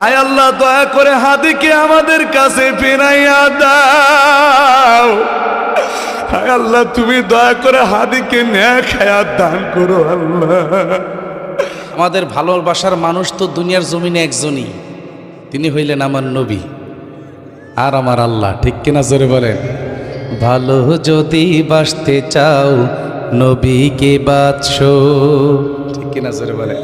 আয় আল্লাহ, দয়া করে হাদিকে আমাদের কাছে ফেরাইয়া দাও। আয় আল্লাহ, তুমি দয়া করে হাদিকে ন্যায় খায়াত দান করো আল্লাহ। আমাদের ভালোবাসার মানুষ তো দুনিয়ার জমিনে একজনই। তিনি হইলেন আমার নবী আর আমার আল্লাহ। ঠিক কিনা জোরে বলেন? ভালো যদি বাসতে চাও, নবীকে বাদশ ঠিক কিনা জোরে বলেন?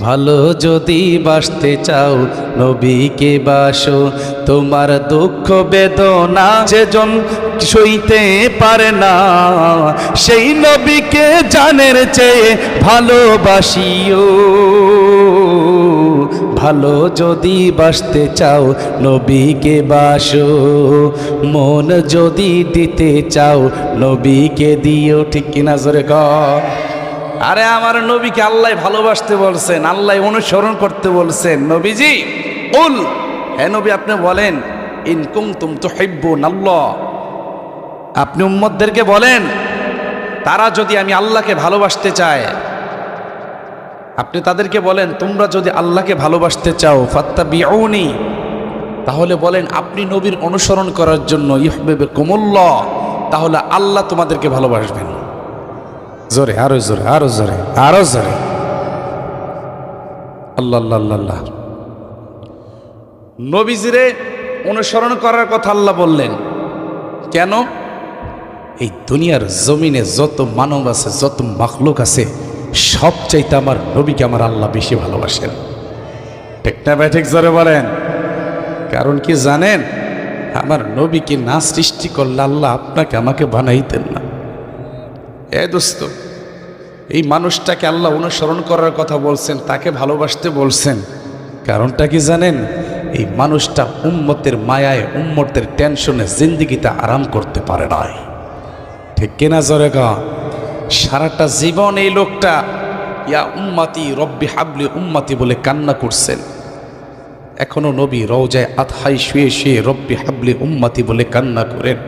ভালো যদি বাসতে চাও, নবীকে বাসো। তোমার দুঃখ বেদনা যেজন সইতে পারে না। সেই নবীকে জানের চেয়ে ভালোবাসিও। ভালো যদি বাসতে চাও, নবীকে বাসো। মন যদি দিতে চাও, নবীকে দিও। ঠিক কিনা জোরে কর আরে আমার নবীকে আল্লাহ ভালোবাসতে বলছেন, আল্লাহ অনুসরণ করতে বলছেন। নবীজি উল হ্যাঁ নবী, আপনি বলেন ইনকুম তুম তো হেব্বুন আল্লাহ। আপনি উম্মদদেরকে বলেন, তারা যদি আমি আল্লাহকে ভালোবাসতে চায়, আপনি তাদেরকে বলেন, তোমরা যদি আল্লাহকে ভালোবাসতে চাও ফাত্তা বিউনি তাহলে বলেন, আপনি নবীর অনুসরণ করার জন্য ইহবেবে কোমল্লা তাহলে আল্লাহ তোমাদেরকে ভালোবাসবেন। জোরে, আরও জোরে আরও জোরে আরও জোরে। আল্লাহ নবীজিরে অনুসরণ করার কথা আল্লাহ বললেন। কেন? এই দুনিয়ার জমিনে যত মানব আছে, যত মাখলুক আছে সব চাইতে আমার নবীকে আমার আল্লাহ বেশি ভালোবাসেন। ঠিক না ভাই, ঠিক জোরে বলেন। কারণ কি জানেন, আমার নবীকে না সৃষ্টি করলে আল্লাহ আপনাকে আমাকে বানাইতেন না। এ দোস্ত, এই মানুষটাকে আল্লাহ অনুসরণ করার কথা বলছেন, তাকে ভালোবাসতে বলছেন। কারণটা কি জানেন? এই মানুষটা উম্মতের মায়ায়, উম্মতের টেনশনে জিন্দিগিতে আরাম করতে পারে নাই। ঠিক কিনা জরে গা সারাটা জীবন এই লোকটা, ইয়া উম্মাতি রব্বি হাবলি উম্মাতি বলে কান্না করছেন। এখনও নবী রওজায় আতহাই শুয়ে শুয়ে রব্বি হাবলি উম্মাতি বলে কান্না করেন।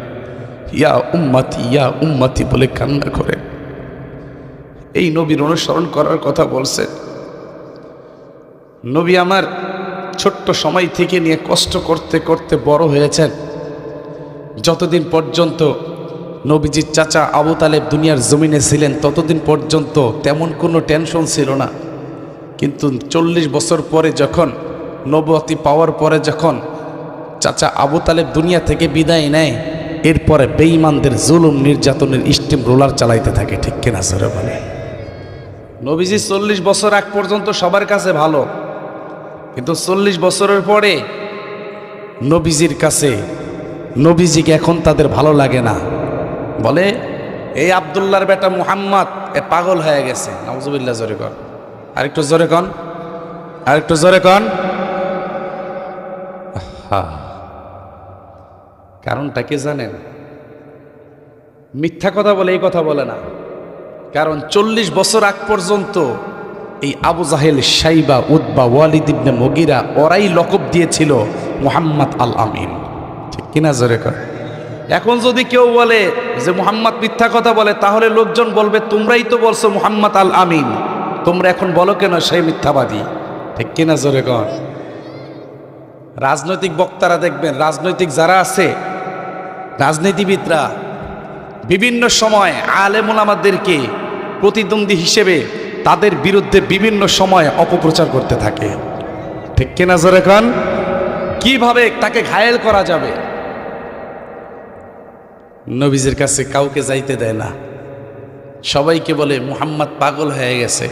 ইয়া উম্মাতি ইয়া উম্মাতি বলে কান্না করেন। এই নবীর অনুসরণ করার কথা বলছেন নবী আমার ছোট্ট সময় থেকে নিয়ে কষ্ট করতে করতে বড় হয়েছেন। যতদিন পর্যন্ত নবীজির চাচা আবু তালেব দুনিয়ার জমিনে ছিলেন, ততদিন পর্যন্ত তেমন কোনো টেনশন ছিল না। কিন্তু চল্লিশ বছর পরে যখন নবতি পাওয়ার পরে যখন চাচা আবু তালেব দুনিয়া থেকে বিদায় নেয়, এরপরে বেঈমানদের জুলুম, নির্যাতনের স্টিম রোলার চালাইতে থাকে, ঠিক কিনা সরে বলে নবীজি চল্লিশ বছর আগ পর্যন্ত সবার কাছে ভালো। কিন্তু চল্লিশ বছরের পরে নবীজির কাছে, নবীজিকে এখন তাদের ভালো লাগে না। বলে, এই আবদুল্লার বেটা মুহাম্মদ, এ পাগল হয়ে গেছে। নজুবিল্লা জোরে কন। আরেকটু জোরে কন। আরেকটু জোরে কন। কারণটা কি জানেন? মিথ্যা কথা বলে এই কথা বলে না। কারণ চল্লিশ বছর আগ পর্যন্ত এই আবু জাহেল সাইবা উদ্বা ওয়ালিদ ইবনে মগিরা ওরাই লকব দিয়েছিল মুহাম্মদ আল আমিন ঠিক কিনা জোরে কর? এখন যদি কেউ বলে যে মুহাম্মদ মিথ্যা কথা বলে, তাহলে লোকজন বলবে, তোমরাই তো বলছো মুহাম্মদ আল আমিন তোমরা এখন বলো কেন সেই মিথ্যাবাদী? ঠিক কিনা জোরে কর? রাজনৈতিক বক্তারা দেখবেন, রাজনৈতিক যারা আছে, রাজনীতিবিদরা বিভিন্ন সময় আলেমুলামাদেরকে প্রতিদ্বন্দ্বী হিসেবে তাদের বিরুদ্ধে বিভিন্ন সময় অপপ্রচার করতে থাকে। ঠিক কিনা জোরে খান কীভাবে তাকে ঘায়েল করা যাবে? নবীজের কাছে কাউকে যাইতে দেয় না। সবাইকে বলে, মুহাম্মদ পাগল হয়ে গেছে।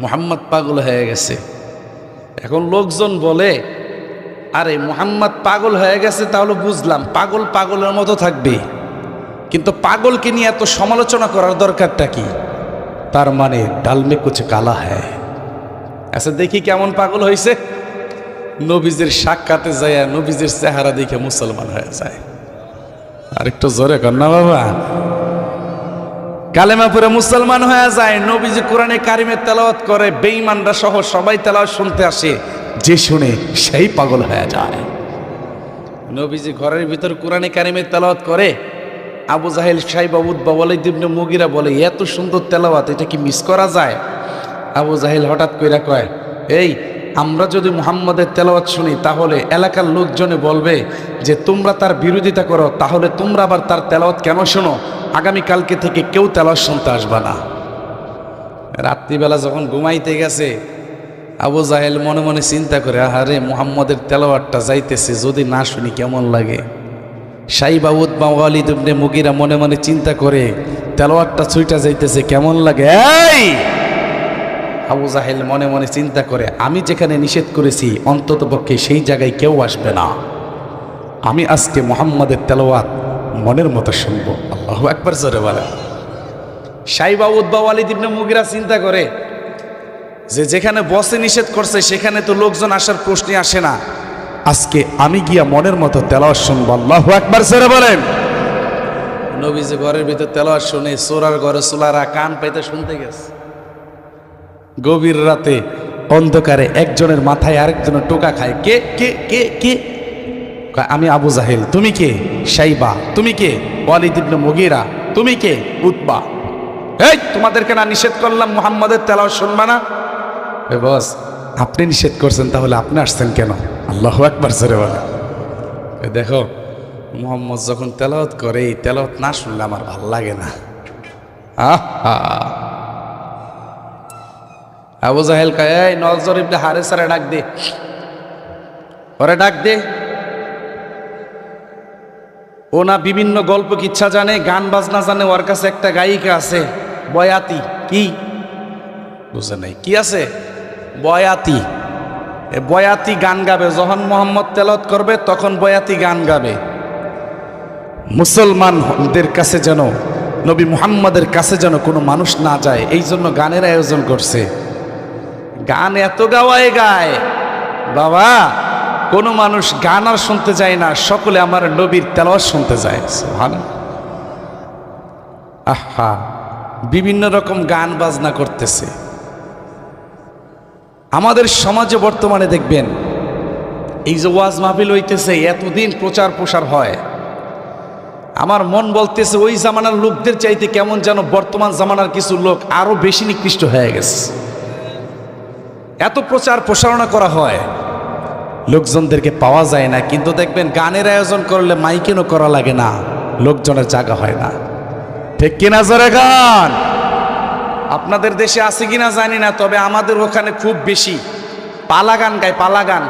মুহাম্মদ পাগল হয়ে গেছে। এখন লোকজন বলে, আরে, মুহাম্মদ পাগল হয়ে গেছে তাহলে বুঝলাম, পাগল পাগলের মতো থাকবে। কিন্তু পাগলকে নিয়ে এত সমালোচনা করার দরকারটা কি? তার মানে ডালমে কুচে কালা হ্যায়। আচ্ছা দেখি কেমন পাগল হয়েছে নবীজের সাক্ষাতে যায় নবীজের চেহারা দেখে মুসলমান হয়ে যায়। আরেকটু জোরে কর না বাবা। কালেমা পরে মুসলমান হয়ে যায়, নবীজি কোরআনে কারিমে তেলাওয়াত করে, বেঈমানরা সহ সবাই তেলাওয়াত শুনতে আসে। যে শুনে সেই পাগল হয়ে যায়। নবীজি ঘরের ভিতর কোরআনে কারিমে তেলাওয়াত করে আবু জাহেল সাহেব আবুদ বাবলে দিবনে মুগিরা বলে এত সুন্দর তেলাওয়াত, এটা কি মিস করা যায়? আবু জাহেল হঠাৎ কইরা কয়, এই, আমরা যদি মুহাম্মদের তেলাওয়াত শুনি, তাহলে এলাকার লোকজনে বলবে যে, তোমরা তার বিরোধিতা করো, তাহলে তোমরা আবার তার তেলাওয়াত কেন শোনো? আগামীকালকে থেকে কেউ তেলাওয়াত শুনতে আসবে না। রাত্রিবেলা যখন ঘুমাইতে গেছে, আবু জাহেল মনে মনে চিন্তা করে, আহারে, মুহাম্মদের তেলাওয়াতটা যাইতেছে, যদি না শুনি কেমন লাগে? সাইবা উদ্মা ওয়ালিদ মুগিরা মনে মনে চিন্তা করে তেলাওয়াতটা ছুইটা যাইতেছে, কেমন লাগে? এই! আবু জাহেল মনে মনে চিন্তা করে, আমি যেখানে নিষেধ করেছি, অন্তত পক্ষে সেই জায়গায় কেউ আসবে না। আমি আজকে মোহাম্মদের তেলাওয়াত মনের মতো শুনব। আল্লাহু একবার জোরে বলে সাইবা উদ্বা ওয়ালিদ ইবনে মুগিরা চিন্তা করে, যে যেখানে বসে নিষেধ করছে, সেখানে তো লোকজন আসার প্রশ্নে আসে না। আজকে আমি গিয়া মনের মতো তেলাওয়াত শুনব। আল্লাহ একবার সেরে বলেন। নবী যে ঘরের ভিতর তেলাওয়াত শুনে সোরার ঘরে সোলারা কান পাইতে শুনতে গেছে। গভীর রাতে অন্ধকারে একজনের মাথায় আরেকজনের টোকা খায়। কে কে কে কে? আমি আবু জাহেল, তুমি কে? সাইবা, তুমি কে? ওয়ালিদ ইবনে মুগিরা, তুমি কে? উতবা। এই, তোমাদেরকে না নিষেধ করলাম মুহাম্মাদের তেলাওয়াত শুনবা না? বস, আপনি নিষেধ করছেন, তাহলে আপনি আসছেন কেন? আল্লাহ একবার বলে দেখো, মোহাম্মদ যখন তেলাওয়াত করে, এই তেলাওয়াত না শুনলে আমার ভালো লাগে না। আবু জাহেল কয় নজর ইবনে হারেসারে ডাক দে। ওরে ডাক দে। ও না বিভিন্ন গল্প কিচ্ছা জানে, গান বাজনা জানে, ওর কাছে একটা গায়িকা আছে, বয়াতি। কি? বুঝে নাই। কি আছে? বয়াতি। বয়াতি গান গাবে, যখন মোহাম্মদ তেলত করবে, তখন বয়াতি গান গাবে। মুসলমানদের কাছে যেন, নবী মুহাম্মদের কাছে যেন কোনো মানুষ না যায়, এই জন্য গানের আয়োজন করছে। গান এত গাওয়ায় গায়, বাবা, কোনো মানুষ গান আর শুনতে যায় না, সকলে আমার নবীর তেলাওয়াত শুনতে যায়। আহা, বিভিন্ন রকম গান বাজনা করতেছে। আমাদের সমাজে বর্তমানে দেখবেন, এই যে ওয়াজ মাহফিল হইতেছে, এতদিন প্রচার প্রসার হয়। আমার মন বলতেছে, ওই জামানার লোকদের চাইতে কেমন যেন বর্তমান জামানার কিছু লোক আরও বেশি নিকৃষ্ট হয়ে গেছে। এত প্রচার প্রসারণা করা হয়। লোকজনদেরকে পাওয়া যায় না, কিন্তু দেখবেন গানের আয়োজন করলে মাইকেনও করা লাগে না, লোকজনের জায়গা হয় না। ঠিক কিনা জোরে গান? আপনাদের দেশে আছে কিনা জানি না, তবে আমাদের ওখানে খুব বেশি। পালা গান গায় পালা গান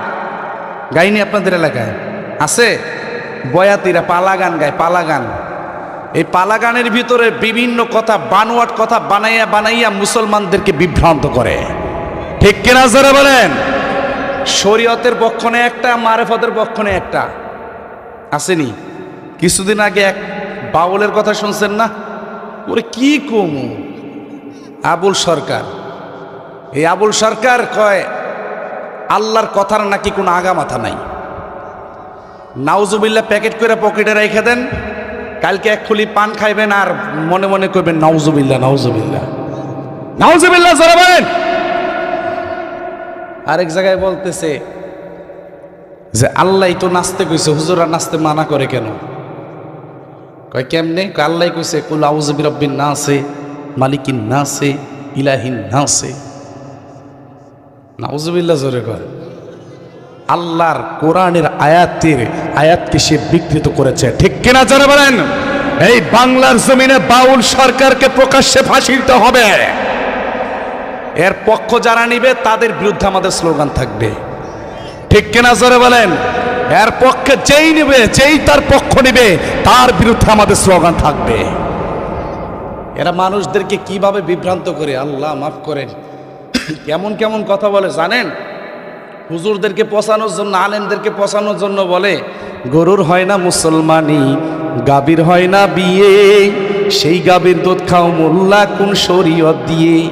গাইনি আপনাদের এলাকায়? আছে? বয়াতিরা পালা গান গায় পালা গান এই পালা গানের ভিতরে বিভিন্ন কথা, বানোয়াট কথা বানাইয়া বানাইয়া মুসলমানদেরকে বিভ্রান্ত করে। ঠিক কিনা জোরে বলেন? শরীয়তের পক্ষণে একটা, মারেফতের পক্ষণে একটা। আসেনি? কিছুদিন আগে এক বাউলের কথা শুনছেন না? ওরে কি কমু? আবুল সরকার। এই আবুল সরকার কয়, আল্লাহর কথার নাকি কোনো আগা মাথা নাই। নাউজুবিল্লা প্যাকেট করে পকেটে রেখে দেন, কালকে এক খুলি পান খাইবেন আর মনে মনে করবেন নাউজুবিল্লা নাউজুবিল্লা নাউজুবিল্লা জরাবেন আরেক জায়গায় বলতেছে যে, আল্লাহ তো নাচতে কইছে হুজুরা নাচতে মানা করে কেন? কয়, কেমনে? আল্লাহ কইছে, কুল আউজুবি রব্বিন না আছে মালিকিন না আছে ইলাহিন না আছে নাউজুবিল্লাহ, জোরে কয় আল্লাহর কোরআনের আয়াতের আয়াতকে সে বিকৃত করেছে। ঠিক কিনা যারা বলেন? এই বাংলার জমিনে বাউল সরকারকে প্রকাশ্যে ফাঁসি দিতে হবে। এর পক্ষ যারা নিবে, তাদের বিরুদ্ধে আমাদের স্লোগান থাকবে। ঠিক কিনা জোরে বলেন? এর পক্ষে যেই নেবে, যেই তার পক্ষ নিবে, তার বিরুদ্ধে আমাদের স্লোগান থাকবে। এরা মানুষদেরকে কীভাবে বিভ্রান্ত করে? আল্লাহ মাফ করেন। কেমন কেমন কথা বলে, জানেন? হুজুরদেরকে পচানোর জন্য, আলেমদেরকে পচানোর জন্য বলে, গরুর হয় না মুসলমানি গাবির হয় না বিয়ে, সেই গাবির দুধ খাও মোল্লা কোন শরীয়ত দিয়ে।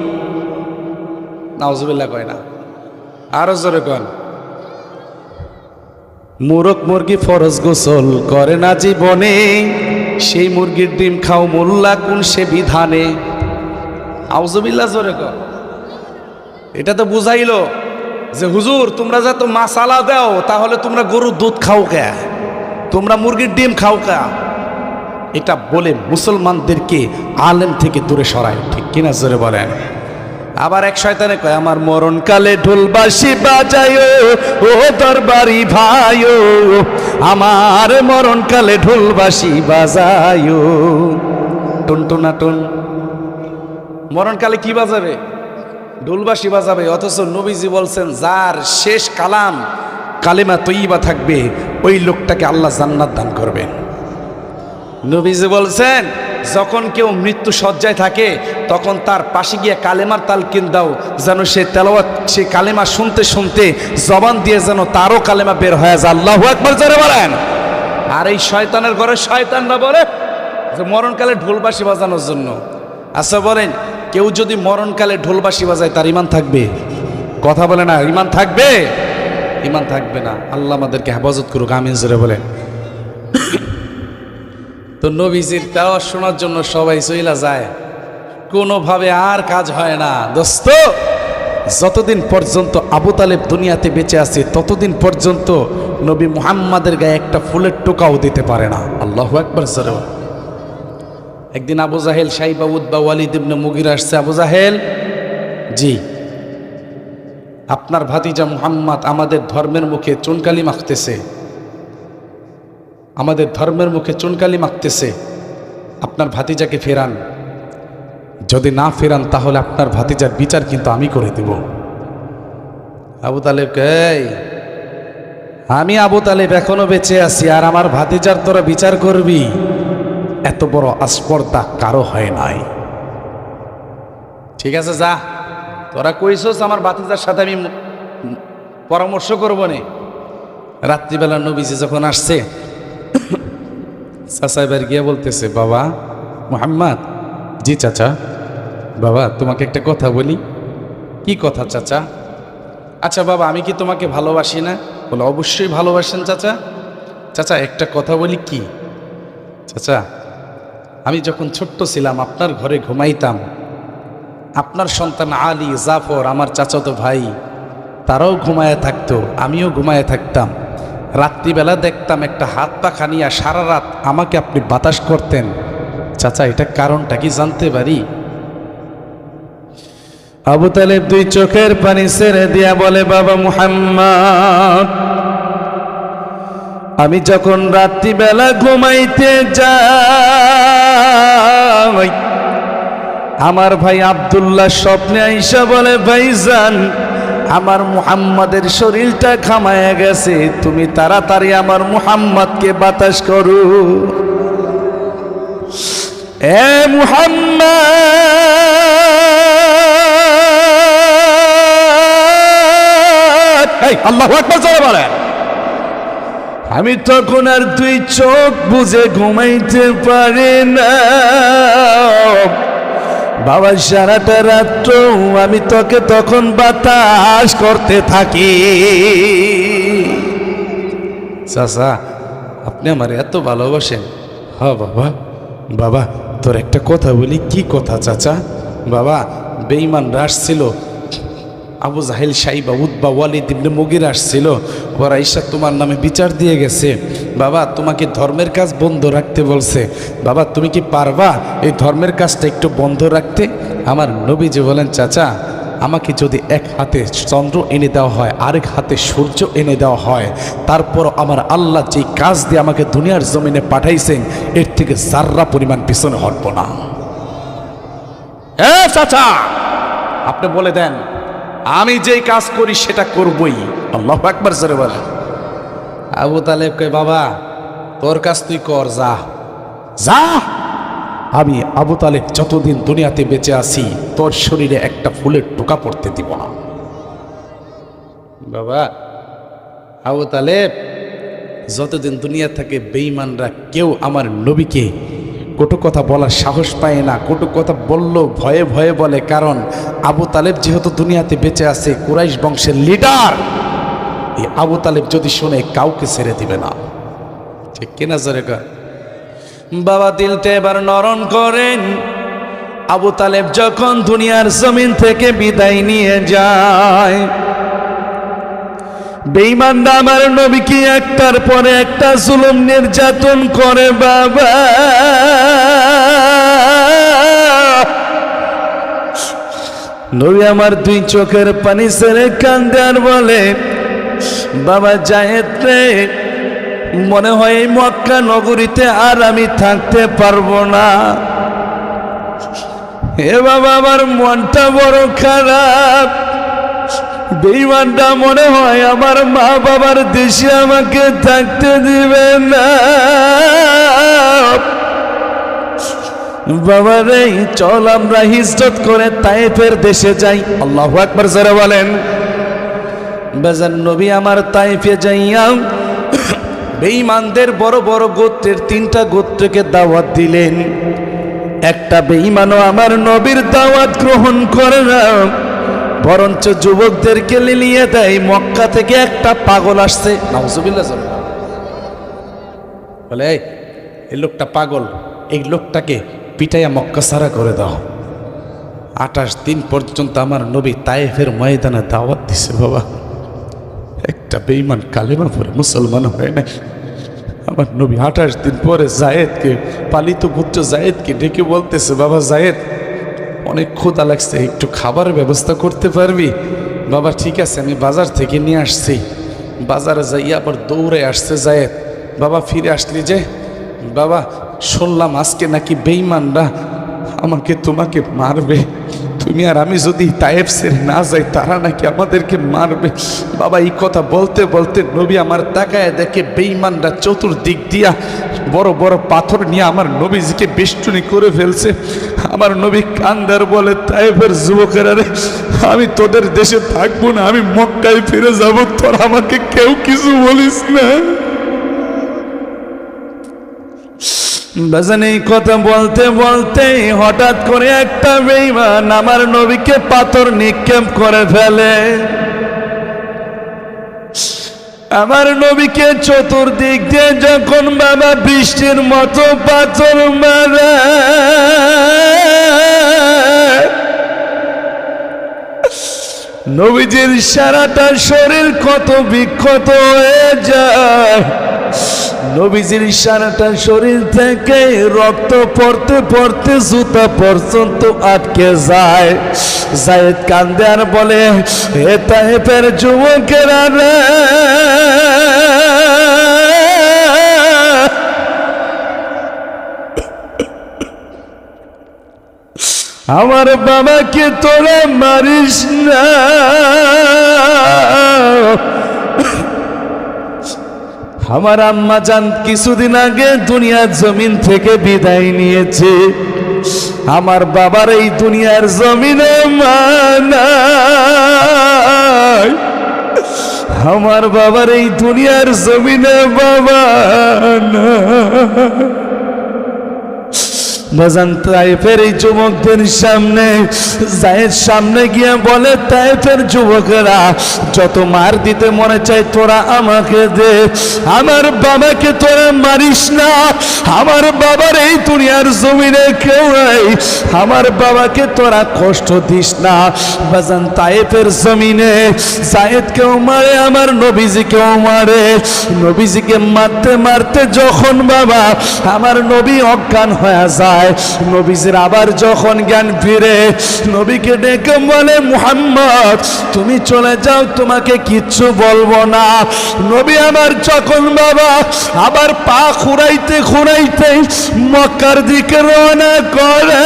নাওজবিল্লা কয় না। আরও জোরে কন। মুরগ মুরগি ফরজ গোসল করে না জীবনে সেই মুরগির ডিম খাও মোল্লা কোন সে বিধানে? আউজবিল্লা জোরে কর এটা তো বুঝাইল যে হুজুর, তোমরা যা তো মাসালা দাও, তাহলে তোমরা গরুর দুধ খাও কে? তোমরা মুরগির ডিম খাও কে? এটা বলে মুসলমানদেরকে আলেম থেকে দূরে সরায়। ঠিক কিনা জোরে বলেন? আবার এক শয়তানে কয়, আমার মরণকালে ঢোলবাসি বাজায়, ও দরবারি ভাইও আমার মরণকালে ঢোলবাসি বাজায়। টুন টুনা টুন মরণকালে কি বাজাবে? ঢোলবাসি বাজাবে, অথচ নবীজি বলছেন, যার শেষ কালাম, কালেমা তৈবা থাকবে, ওই লোকটাকে আল্লাহ জান্নাত দান করবেন। নবীজি বলছেন যখন কেউ মৃত্যু সজ্জায় থাকে, তখন তার পাশে গিয়ে কালেমার তালকিন দাও, যেন সে তেলাওয়াত, সে কালেমা শুনতে শুনতে জবান দিয়ে যেন তারও কালেমা বের হয়ে যায়। আল্লাহ একবার জোরে বলেন। আর এই শয়তানের ঘরে শয়তানরা বলে যে, মরণকালে ঢোলবাসি বাজানোর জন্য। আচ্ছা বলেন, কেউ যদি মরণকালে ঢোলবাসি বাজায়, তার ইমান থাকবে? কথা বলে না, ইমান থাকবে? ইমান থাকবে না। আল্লাহ আমাদেরকে হেফাজত করুক, আমিন, জোরে বলেন। তো নবীজির তেওয়া শোনার জন্য সবাই চইলা যায়। কোনোভাবে আর কাজ হয় না। দোস্ত, যতদিন পর্যন্ত আবু তালেব দুনিয়াতে বেঁচে আছে, ততদিন পর্যন্ত নবী মুহাম্মাদের গায়ে একটা ফুলের টোকাও দিতে পারে না। আল্লাহ একবার বল। একদিন আবু জাহেল সাইবা উদ্বা ওয়ালিদ ইবনে মুগির আসছে। আবু জাহেল, জি। আপনার ভাতিজা মুহাম্মদ আমাদের ধর্মের মুখে চুনকালি মাখতেছে। আমাদের ধর্মের মুখে চুনকালি মাখতেছে। আপনার ভাতিজাকে ফেরান। যদি না ফেরান, তাহলে আপনার ভাতিজার বিচার কিন্তু আমি করে দেব। আবু তালেব এই, আমি আবু তালেব এখনও বেঁচে আছি, আর আমার ভাতিজার তোরা বিচার করবি। এত বড় আস্পর্দা কারও হয় নাই। ঠিক আছে, যা। তোরা কইছস আমার ভাতিজার সাথে আমি পরামর্শ করব নে। রাত্রিবেলা নবীজি যখন আসছে চাচা এবার গিয়ে বলতেছে, বাবা, মোহাম্মদ। জি, চাচা। বাবা, তোমাকে একটা কথা বলি। কি কথা, চাচা? আচ্ছা বাবা, আমি কি তোমাকে ভালোবাসি না? বলে, অবশ্যই ভালোবাসেন, চাচা। চাচা, একটা কথা বলি কি? চাচা, আমি যখন ছোট্ট ছিলাম, আপনার ঘরে ঘুমাইতাম। আপনার সন্তান আলী জাফর, আমার চাচাতো ভাই, তারাও ঘুমায় থাকতো, আমিও ঘুমায় থাকতাম। রাত্রিবেলা দেখতাম একটা হাত পা খানিয়া সারা রাত আমাকে আপনি বাতাস করতেন। চাচা, এটা কারণটা কি জানতে পারি? আবু তালেব দুই চোখের পানি ছেড়ে দিয়া বলে, বাবা মুহাম্মদ, আমি যখন রাত্রিবেলা ঘুমাইতে যাই, আমার ভাই আব্দুল্লাহ স্বপ্নে আইসা বলে, ভাইজান আমার মুহাম্মাদের শরীরটা খামায় গেছে, তুমি তাড়াতাড়ি আমার মুহাম্মাদকে বাতাস করো। এ মুহাম্মদ! আল্লাহু বলেন। আমি তখন আর তুই চোখ বুঝে ঘুমাইতে পারি না। বাবা সারাটা রাত্র আমি তোকে তখন বাতাস করতে থাকি। চাচা, আপনি আমার এত ভালোবাসেন। হ বাবা বাবা, তোর একটা কথা বলি। কি কথা চাচা? বাবা বেইমান রাস ছিল আবু জাহেল সাইবা উদ্বা ওয়ালিদ ইবনে মুগির আসছিল। ওরা ঈশা তোমার নামে বিচার দিয়ে গেছে। বাবা, তোমাকে ধর্মের কাজ বন্ধ রাখতে বলছে। বাবা, তুমি কি পারবা এই ধর্মের কাজটা একটু বন্ধ রাখতে? আমার নবীজি বলেন, চাচা, আমাকে যদি এক হাতে চন্দ্র এনে দেওয়া হয়, আরেক হাতে সূর্য এনে দেওয়া হয়, তারপর আমার আল্লাহ যেই কাজ দিয়ে আমাকে দুনিয়ার জমিনে পাঠাইছেন, এর থেকে জাররা পরিমাণ পিছনে হটব না। চাচা, আপনি বলে দেন আমি যেই কাজ করি সেটা করবই। আল্লাহ একবার জোরে বলে আবু তালেব কই বাবা তোর কাজ তুই কর যা। যা? আমি আবু তালেব যতদিন দুনিয়াতে বেঁচে আছি তোর শরীরে একটা ফুলের টোকা পড়তে দিব না। বাবা আবু তালেব যতদিন দুনিয়া থাকে বেঈমানরা কেউ আমার নবীকে কটু কথা বলার সাহস পায় না, কটু কথা বলল ভয়ে ভয়ে বলে, কারণ আবু তালেব যেহেতু দুনিয়াতে বেঁচে আছে, কুরাইশ বংশের লিডার এই আবু তালেব যদি শুনে কাউকে ছেড়ে দিবে না। ঠিক কিনা জোরে বাবা দিলটা এবার নরম করেন। আবু তালেব যখন দুনিয়ার জমিন থেকে বিদায় নিয়ে যায় বেইমানরা আমার নবীকে একটার পরে একটা জুলুম নির্যাতন করে, বাবা। নবী আমার দুই চোখের পানি সেরে কান্দে আর বলে, বাবা জায়েদ রে, মনে হয় এই মক্কা নগরীতে আর আমি থাকতে পারব না। হে বাবা, আমার মনটা বড় খারাপ। বেইমানটা মনে হয় আমার মা বাবার দেশে আমাকে থাকতে দিবে না। বাবা রে চল আমরা হিজরত করে তাইফের দেশে যাই। আল্লাহ একবার জোরে বলেন। বেজান নবী আমার তাইফে যাইয়া বেঈমানদের বড় বড় গোত্রের তিনটা গোত্রকে দাওয়াত দিলেন। একটা বেঈমানও আমার নবীর দাওয়াত গ্রহণ করে না। বরঞ্চ যুবকদেরকে লিলিয়ে দেয়। মক্কা থেকে একটা পাগল আসছে। বলে "এই, লোকটা পাগল। এই লোকটাকে পিটাইয়া মক্কা সারা করে দাও। আঠাশ দিন পর্যন্ত আমার নবী তায়েফের ময়দানে দাওয়াত দিছে বাবা। একটা বেইমান কালেমা পরে মুসলমান হয় না আমার নবী আঠাশ দিন পরে জায়েদকে পালিত পুত্র জায়েদকে ডেকে বলতেছে বাবা জায়েদ অনেক ক্ষুদা লাগছে, একটু খাবার ব্যবস্থা করতে পারবি? বাবা, ঠিক আছে, আমি বাজার থেকে নিয়ে আসছি। বাজারে যাই আবার দৌড়ে আসছে জায়েদ। বাবা, ফিরে আসলি যে? বাবা, শুনলাম আজকে নাকি বেইমানরা আমাকে, তোমাকে মারবে। তুমি আর আমি যদি ছেড়ে না যাই, তারা নাকি আমাদেরকে মারবে। বাবা, এই কথা বলতে বলতে নবী আমার তাকায় দেখে বেইমানরা চতুর্দিক দিয়া বড় বড় পাথর নিয়ে আমার নবীজিকে বেষ্টনী করে ফেলছে। আমার নবী কান্দার বলে তাইফের যুবকেরা আমি তোদের দেশে থাকব না, আমি মক্কায় ফিরে যাব, তোর আমাকে কেউ কিছু বলিস না। কথা বলতে বলতে হঠাৎ করে একটা বেইমান আমার নবীকে পাথর নিক্ষেপ করে ফেলে। আমার নবীকে চতুর্দিক দিয়ে যখন বাবা বৃষ্টির মতো পাথর মারা, নবীজির সারাটা শরীর কত বিক্ষত হয়ে যায়। নবীজির সারাটা শরীর থেকে রক্ত পড়তে পড়তে জুতা পর্যন্ত আটকে যায়। জায়েদ কান্দে আর বলে, হে তাহেবের যুবকেরা আমার বাবাকে তোরা মারিস না। আমার আম্মা জান কিছুদিন আগে দুনিয়ার জমিন থেকে বিদায় নিয়েছে। আমার বাবার এই দুনিয়ার জমিনে মানায় আমার বাবার এই দুনিয়ার জমিনে বাবা না বাজান তাইফের এই যুবকদের সামনে জায়েদ সামনে গিয়ে বলে, তাইফের যুবকেরা, যত মার দিতে মনে চাই তোরা আমাকে দে। আমার বাবাকে তোরা মারিস না। আমার বাবার এই দুনিয়ার জমিনে কেউ নাই। আমার বাবাকে তোরা কষ্ট দিস না। বাজান তাইফের জমিনে, জায়েদ কেউ মারে, আমার নবীজি কেউ মারে। নবীজিকে মারতে মারতে যখন বাবা, আমার নবী অজ্ঞান হয়ে যায় নবীজির আবার যখন জ্ঞান ফিরে, নবীকে ডেকে বলে, মুহাম্মদ, তুমি চলে যাও, তোমাকে কিচ্ছু বলব না। নবী আমার যখন বাবা আবার পা খুঁড়াইতে খুঁড়াইতে মক্কার দিকে রওনা করে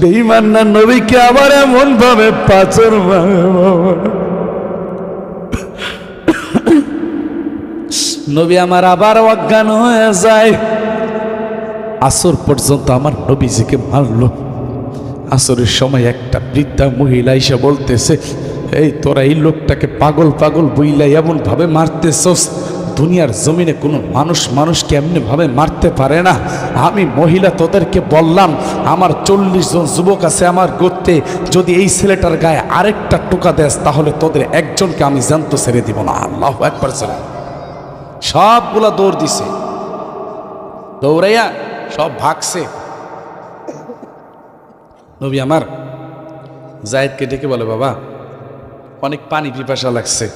বেইমান না নবীকে আবার এমন ভাবে পাচর মারে নবী আমার আবার অজ্ঞান হয়ে যায়। আসর পর্যন্ত আমার নবীজিকে মারলো। আসরের সময় একটা বৃদ্ধা মহিলা এসে বলতেছে, এই তোরা এই লোকটাকে পাগল পাগল বইলাই এমন ভাবে মারতেছস? দুনিয়ার জমিনে কোনো মানুষ মানুষকে এমনি ভাবে মারতে পারে না। আমি মহিলা তোদেরকে বললাম, আমার চল্লিশ জন যুবক আছে আমার গোত্রে, যদি এই ছেলেটার গায়ে আরেকটা টোকা দেস, তাহলে তোদের একজনকে আমি জানতো ছেড়ে দিব না। আল্লাহ একবার ছেড়ে সবগুলা দৌড় দিছে। দৌড়াইয়া সব ভাগছে। নবী আমার জায়েদকে ডেকে বলে, বাবা, অনেক পানি পিপাসা লাগছে,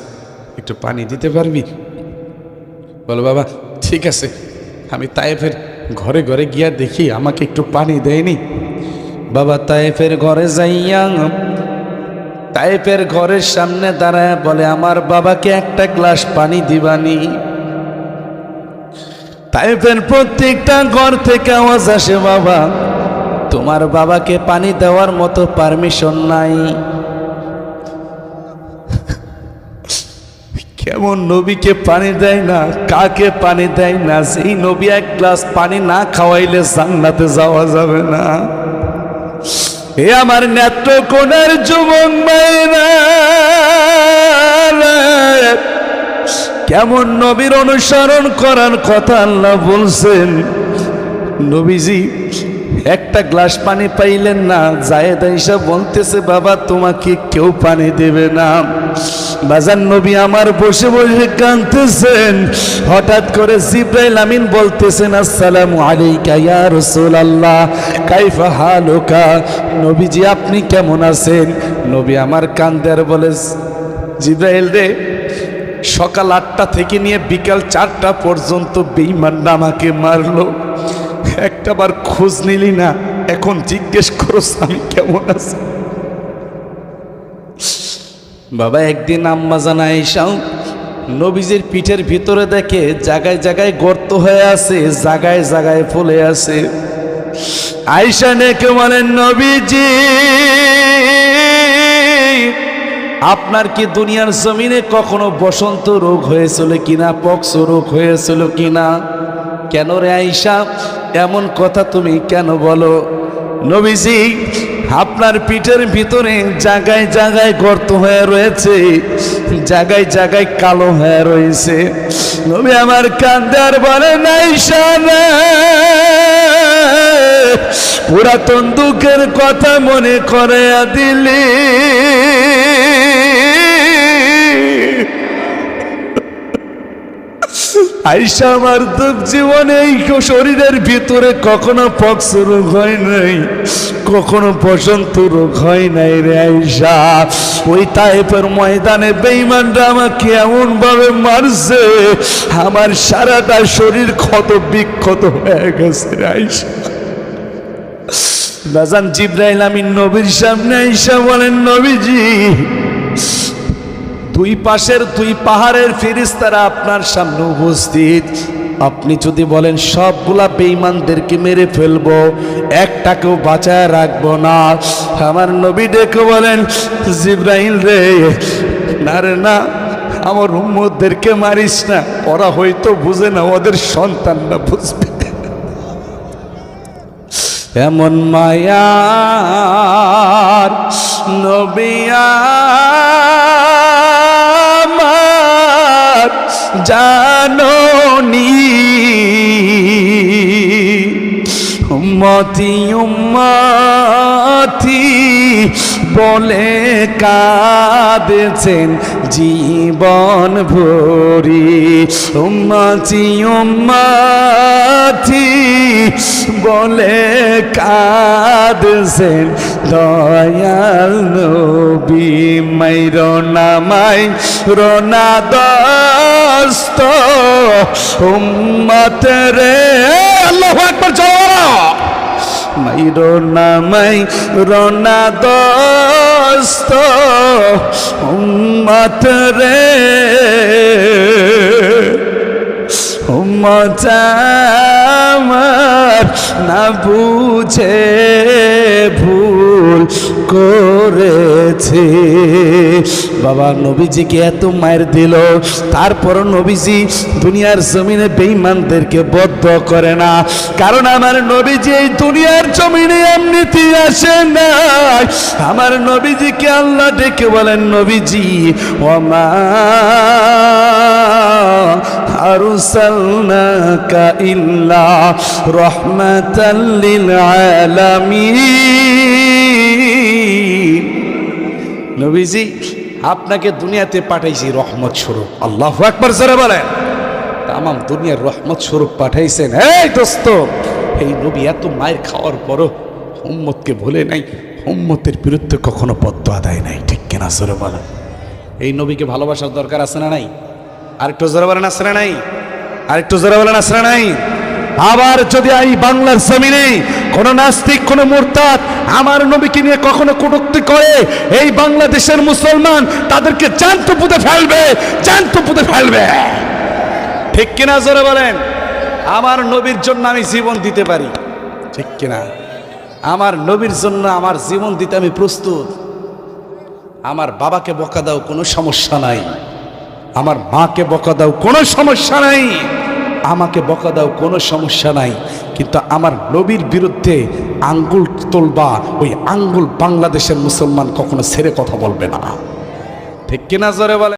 একটু পানি দিতে পারবি? বলে, বাবা, ঠিক আছে, আমি তাইফের ঘরে ঘরে গিয়া দেখি, আমাকে একটু পানি দেয়নি। বাবা তাইফের ঘরে যাইয়া তাইফের ঘরের সামনে দাঁড়ায় বলে, আমার বাবাকে একটা গ্লাস পানি দিবানি। তাইফের প্রত্যেকটা ঘর থেকে আওয়াজ আসে, বাবা। তোমার বাবাকে পানি দেওয়ার মতো পারমিশন নাই। কেমন নবীকে পানি দেয় না, কাকে পানি দেয় না? সেই নবী এক গ্লাস পানি না খাওয়াইলে জান্নাতে যাওয়া যাবে না। এ আমার নেত্র কোনার যুবক মায়েরা কেমন নবীর অনুসরণ করার কথা আল্লাহ বলছেন? নবীজি, একটা গ্লাস পানি পাইলেন না, জায়েদ আইসা বলতেছে, বাবা, তোমাকে কেউ পানি দেবে না। বাজার নবী আমার বসে বসে কাঁদতেছেন। হঠাৎ করে জিব্রাইল আমিন বলতেছেন, আসসালামু আলাইকা ইয়া রাসূলুল্লাহ, কাইফা হালুকা? নবীজি, আপনি কেমন আছেন? নবী আমার কান্দার বলে, জিব্রাইল রে সকাল আটটা থেকে নিয়ে বিকাল চারটা পর্যন্ত বেইমানটা আমাকে মারলো। একটাবার খোঁজ নিলি না, এখন জিজ্ঞেস করস আমি কেমন আছি? বাবা, একদিন আম্মা জানা এসাও নবীজির পিঠের ভিতরে দেখে জায়গায় জায়গায় গর্ত হয়ে আছে জায়গায় জায়গায় ফুলে আছে। আইসা নেকে বলেন, নবীজি! আপনার কি দুনিয়ার জমিনে কখনো বসন্ত রোগ হয়েছিল কিনা, পক্স রোগ হয়েছিল কিনা? কেন রে আইসা এমন কথা তুমি কেন বলো? নবীজি, আপনার পিঠের ভিতরে জায়গায় জায়গায় গর্ত হয়ে রয়েছে, জায়গায় জায়গায় কালো হয়ে রয়েছে। নবী আমার কান্দার বলে নাইসা না। পুরাতন দুঃখের কথা মনে করে দিলি। আইসা আমার দুঃখ জীবনে এই শরীরের ভিতরে কখনো পক্স রোগ হয় নাই, কখনো বসন্ত রোগ হয় নাই রে আইসা। ওই টাইপের ময়দানে বেইমানরা আমাকে এমন ভাবে মারছে, আমার সারাটা শরীর ক্ষত বিক্ষত হয়ে গেছে রে আইসা। বাজান জিব্রাইল আমি নবীর সামনে আইসা বলেন, নবীজি দুই পাশের দুই পাহাড়ের ফিরিস্তারা আপনার সামনে উপস্থিত। আপনি যদি বলেন, সবগুলা বেঈমানদেরকে মেরে ফেলব, একটাকেও বাঁচায় রাখব না। আমার নবী ডেকে বলেন জিব্রাহিল রে, না রে না, আমার উম্মদেরকে মারিস না। ওরা হয়তো বুঝে না, ওদের সন্তানরা বুঝবে। এমন মায়ার নবিয়ার জাননি। উম্মতি উম্মতি বলে কাঁদেছেন জীবন ভরি। উম্মতি উম্মতি বলে কাঁদেছেন দয়াল নবী। মাই রোনামাই রোনা দস্ত। উম্মত রে, আল্লাহু আকবার জোরা মাই রোনা মাই রোনা দস্ত উম্মত রে। উম্মত আমার না বুঝে ভুল করেছে বাবা, নবীজিকে এত মায়ের দিল তারপর নবীজি দুনিয়ার জমিনে বেঈমানদেরকে বদ্ধ করে না। কারণ আমার নবীজি এই দুনিয়ার জমিনে এমনিতে আসে না আমার নবীজিকে আল্লাহ ডেকে বলেন, নবীজি, ওমা আরসালনাকা ইল্লা রাহমাতাল লিল আলামিন। নবীজি, আপনাকে দুনিয়াতে পাঠাইছি রহমত স্বরূপ। আল্লাহ একবার জোরে বলেন। তামাম দুনিয়ার রহমত স্বরূপ পাঠাইছেন। এই দোস্ত, এই নবী এত মায়ের খাওয়ার পরও উম্মতকে ভুলে নাই, উম্মতের বিরুদ্ধে কখনো পদ্ম আদায় নাই। ঠিক কিনা জোরে বলেন। এই নবীকে ভালোবাসার দরকার আছে না নাই? আরেকটু জোরে বলেন, আছে না নাই? আরেকটু জোরে বলেন, আছে না নাই? আবার যদি এই বাংলার জমিনে কোন নাস্তিক, কোন মুরতাদ আমার নবীকে নিয়ে কখনো কটূক্তি করে, এই বাংলাদেশের মুসলমান তাদেরকে জ্যান্ত পুঁতে ফেলবে, জ্যান্ত পুঁতে ফেলবে। ঠিক কিনা জোরে বলেন? আমার নবীর জন্য আমি জীবন দিতে পারি। ঠিক কিনা? আমার নবীর জন্য আমার জীবন দিতে আমি প্রস্তুত। আমার বাবাকে বকা দাও কোনো সমস্যা নাই। আমার মাকে বকা দাও কোনো সমস্যা নাই। আমাকে বকা দাও, কোনো সমস্যা নাই। কিন্তু আমার নবীর বিরুদ্ধে আঙ্গুল তোলবা, ওই আঙ্গুল বাংলাদেশের মুসলমান কখনো ছেড়ে কথা বলবে না। ঠিক কিনা জোরে বলে